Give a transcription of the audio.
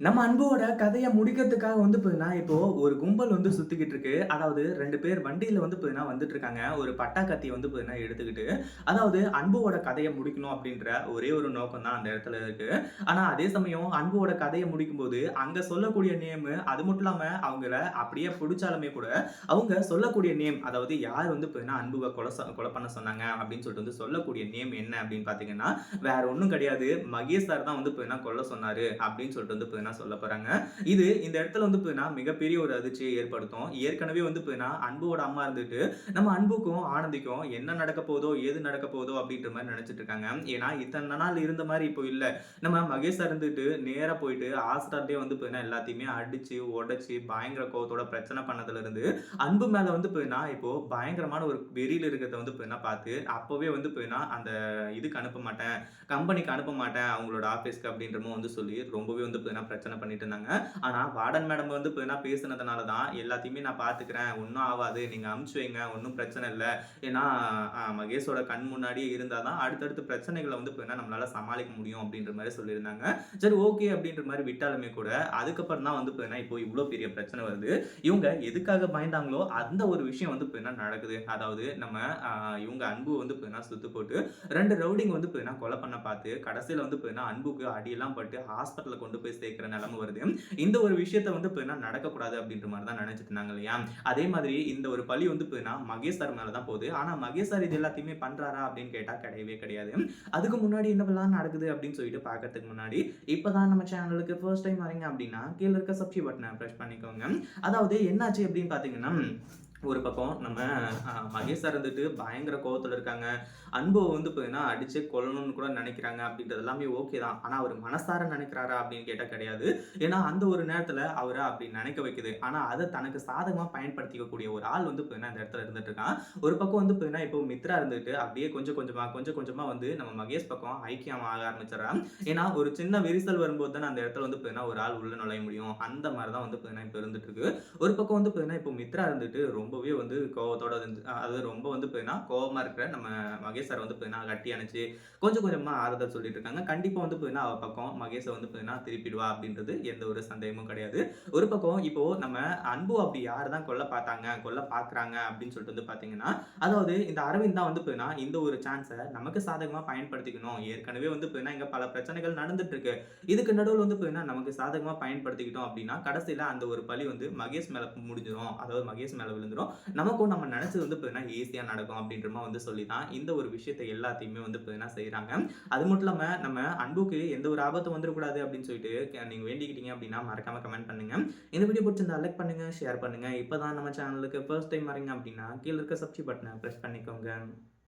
நம்ம அன்போட கதையை முடிக்கிறதுக்காக வந்து பார்த்தீங்கன்னா, இப்போ ஒரு கும்பல் வந்து சுத்திக்கிட்டு இருக்கு. அதாவது ரெண்டு பேர் வண்டியில வந்து பார்த்தீங்கன்னா வந்துட்டு இருக்காங்க. ஒரு பட்டா கத்தியை வந்து பார்த்தீங்கன்னா எடுத்துக்கிட்டு. அதாவது அன்புவோட கதையை முடிக்கணும் அப்படின்ற ஒரே ஒரு நோக்கம் தான் அந்த இடத்துல இருக்கு. ஆனா அதே சமயம் அன்புவோட கதையை முடிக்கும்போது, அங்க சொல்லக்கூடிய நேமு அது மட்டும் இல்லாம அவங்கள அப்படியே பிடிச்சாலுமே கூட, அவங்க சொல்லக்கூடிய நேம் அதாவது யார் வந்து பார்த்தீங்கன்னா அன்புவை கொலை கொலை பண்ண சொன்னாங்க அப்படின்னு சொல்லிட்டு வந்து சொல்லக்கூடிய நேம் என்ன அப்படின்னு பார்த்தீங்கன்னா, வேற ஒன்றும் கிடையாது. மகேஷ் சார் தான் வந்து பார்த்தீங்கன்னா கொல்ல சொன்னாரு அப்படின்னு சொல்லிட்டு வந்து தான் சொல்ல போறாங்க. இது இந்த இடத்துல வந்து பார்த்தீங்கன்னா மிகப்பெரிய ஒரு அதிர்ச்சியை ஏற்படுத்தும். ஏற்கனவே வந்து பார்த்தீங்கன்னா அன்புவோட அம்மா இருந்துட்டு, நம்ம அன்புக்கும், ஆனந்திக்கும் என்ன நடக்க போதோ, ஏது நடக்க போதோ அப்படின்ற மாதிரி நினச்சிட்டு இருக்காங்க. ஏன்னா இத்தனை நாள் இருந்த மாதிரி இப்போ இல்லை நம்ம மகேஷ் இருந்துட்டு நேராக போயிட்டு ஆஸ்டார்டே வந்து பார்த்தீங்கன்னா எல்லாத்தையுமே அடிச்சு, உடச்சி பயங்கர கோவத்தோட பிரச்சனை பண்ணதுல இருந்து, அன்பு மேல வந்து பார்த்தீங்கன்னா இப்போ பயங்கரமான ஒரு வெறியில் இருக்கிறத வந்து பார்த்தீங்கன்னா பார்த்து, அப்போவே வந்து பார்த்தீங்கன்னா அந்த இதுக்கு அனுப்ப மாட்டேன், கம்பெனிக்கு அனுப்ப மாட்டேன் அவங்களோட ஆஃபீஸ்க்கு அப்படின்றமோ வந்து சொல்லி ரொம்பவே வந்து பார்த்தீங்கன்னா பிரச்சனை பண்ணிட்டு இருந்தாங்க. ஆனால் வார்டன் மேடம் வந்து என்ன பேசுனதுனால தான் எல்லாத்தையுமே நான் பார்த்துக்கிறேன். ஒன்றும் ஆகாது நீங்கள் அமுச்சு வைங்க. ஒன்றும் பிரச்சனை இல்லை ஏன்னா மகேஷோட கண் முன்னாடியே இருந்தால் தான் அடுத்தடுத்த பிரச்சனைகளை வந்து என்ன நம்மளால் சமாளிக்க முடியும் அப்படின்ற மாதிரி சொல்லியிருந்தாங்க. சரி ஓகே அப்படின்ற மாதிரி விட்டாலுமே கூட, அதுக்கப்புறம் தான் வந்து என்ன இப்போ இவ்வளோ பெரிய பிரச்சனை வருது. இவங்க எதுக்காக பயந்தாங்களோ அந்த ஒரு விஷயம் வந்து இப்போ என்ன நடக்குது. அதாவது நம்ம இவங்க அன்பு வந்து என்ன சுத்து போட்டு ரெண்டு ரவுடிங் வந்து என்ன கொலை பண்ண பார்த்து, கடைசியில் வந்து பார்த்தீங்கன்னா அன்புக்கு அடியெல்லாம் பட்டு ஹாஸ்பிட்டலில் கொண்டு போய் சேர்க்கிற நிலைமை வருது. இந்த ஒரு விஷயத்த வந்து பார்த்தீங்கன்னா நடக்கக்கூடாது அப்படின்ற மாதிரி தான் நினைச்சிட்டு இருந்தாங்க இல்லையா? அதே மாதிரி இந்த ஒரு பழி வந்து இப்போ மகேஷ் சார் மேல தான் போகுது. ஆனா மகேஷ் சார் இது எல்லாத்தையுமே பண்றாரா அப்படின்னு கேட்டா கிடையவே கிடையாது. அதுக்கு முன்னாடி என்னவெல்லாம் நடக்குது அப்படின்னு சொல்லிட்டு பார்க்கறதுக்கு முன்னாடி, இப்பதான் நம்ம சேனலுக்கு ஃபர்ஸ்ட் டைம் வரீங்க அப்படின்னா, கீழ இருக்க சப்ஸ்கிரைப் பட்டனை ப்ரெஸ் பண்ணிக்கோங்க. அதாவது என்னாச்சு அப்படின்னு பார்த்தீங்கன்னா, ஒரு பக்கம் நம்ம மகேஷ் சார் இருந்துட்டு பயங்கர கோபத்தில் இருக்காங்க. அன்பு வந்து பார்த்தீங்கன்னா அடிச்சே கொல்லணும்னு கூட நினைக்கிறாங்க அப்படின்றது எல்லாமே ஓகே தான். ஆனால் அவர் மனசார நினைக்கிறாரா அப்படின்னு கேட்டால் கிடையாது. ஏன்னா அந்த ஒரு நேரத்தில் அவரை அப்படி நினைக்க வைக்குது. ஆனால் அதை தனக்கு சாதகமாக பயன்படுத்திக்கக்கூடிய ஒரு ஆள் வந்து பார்த்தீங்கன்னா இந்த இடத்துல இருந்துட்டு இருக்கான். ஒரு பக்கம் வந்து பார்த்தீங்கன்னா இப்போ மித்ரா இருந்துட்டு அப்படியே கொஞ்சம் கொஞ்சமாக கொஞ்சம் கொஞ்சமாக வந்து நம்ம மகேஷ் பக்கம் ஐக்கியம் ஆக ஆரம்பிச்சிடறான் ஏன்னா ஒரு சின்ன விரிசல் வரும்போது தானே அந்த இடத்துல வந்து பார்த்தீங்கன்னா ஒரு ஆள் உள்ள நுழைய முடியும். அந்த மாதிரி தான் வந்து பார்த்தீங்கன்னா இப்போ இருந்துட்டு இருக்கு. ஒரு பக்கம் வந்து பார்த்தீங்கன்னா இப்போ மித்ரா இருந்துட்டு ரொம்பவே வந்து கோவத்தோட இருந்து அதாவது ரொம்ப வந்து பார்த்தீங்கன்னா கோவமாக இருக்கிற நம்ம மகேஷ் சார் வந்து பார்த்தீங்கன்னா கட்டி அணைச்சு கொஞ்சம் கொஞ்சமாக ஆறுதல் சொல்லிட்டு இருக்காங்க. கண்டிப்பாக வந்து பார்த்தீங்கன்னா அவ பக்கம் மகேஷை வந்து பார்த்தீங்கன்னா திருப்பிடுவா அப்படின்றது எந்த ஒரு சந்தேகமும் கிடையாது. ஒரு பக்கம் இப்போ நம்ம அன்பு அப்படி யார் தான் கொல்ல பார்த்தாங்க, கொல்ல பார்க்குறாங்க அப்படின்னு சொல்லிட்டு வந்து பார்த்தீங்கன்னா, அதாவது இந்த அரவிந்த் தான் வந்து பார்த்தீங்கன்னா இந்த ஒரு சான்ஸை நமக்கு சாதகமாக பயன்படுத்திக்கணும். ஏற்கனவே வந்து பார்த்தீங்கன்னா இங்கே பல பிரச்சனைகள் நடந்துட்டு இருக்கு. இதுக்கு நடுவில் வந்து பார்த்தீங்கன்னா நமக்கு சாதகமாக பயன்படுத்திக்கிட்டோம் அப்படின்னா, கடைசியில் அந்த ஒரு பழி வந்து மகேஷ் மேலே முடிஞ்சிடும் அதாவது மகேஷ் மேலே விழுந்துடும் விழுந்துரும். நமக்கும் நம்ம நினச்சது வந்து பார்த்தீங்கன்னா ஈஸியாக நடக்கும் அப்படின்ற மாதிரி வந்து சொல்லி தான் இந்த ஒரு விஷயத்த எல்லாத்தையுமே வந்து பார்த்தீங்கன்னா செய்கிறாங்க அது மட்டும் இல்லாமல் நம்ம அன்புக்கு எந்த ஒரு ஆபத்தும் வந்துடக்கூடாது அப்படின்னு சொல்லிட்டு நீங்கள் வேண்டிக்கிட்டீங்க அப்படின்னா மறக்காம கமெண்ட் பண்ணுங்க. இந்த வீடியோ பிடிச்சிருந்தா லைக் பண்ணுங்க, ஷேர் பண்ணுங்க. இப்போ தான் நம்ம சேனலுக்கு ஃபர்ஸ்ட் டைம் வரீங்க அப்படின்னா, கீழே இருக்க சப்ஸ்கிரைப் பட்டனை ப்ரெஸ் பண்ணிக்கோங்க.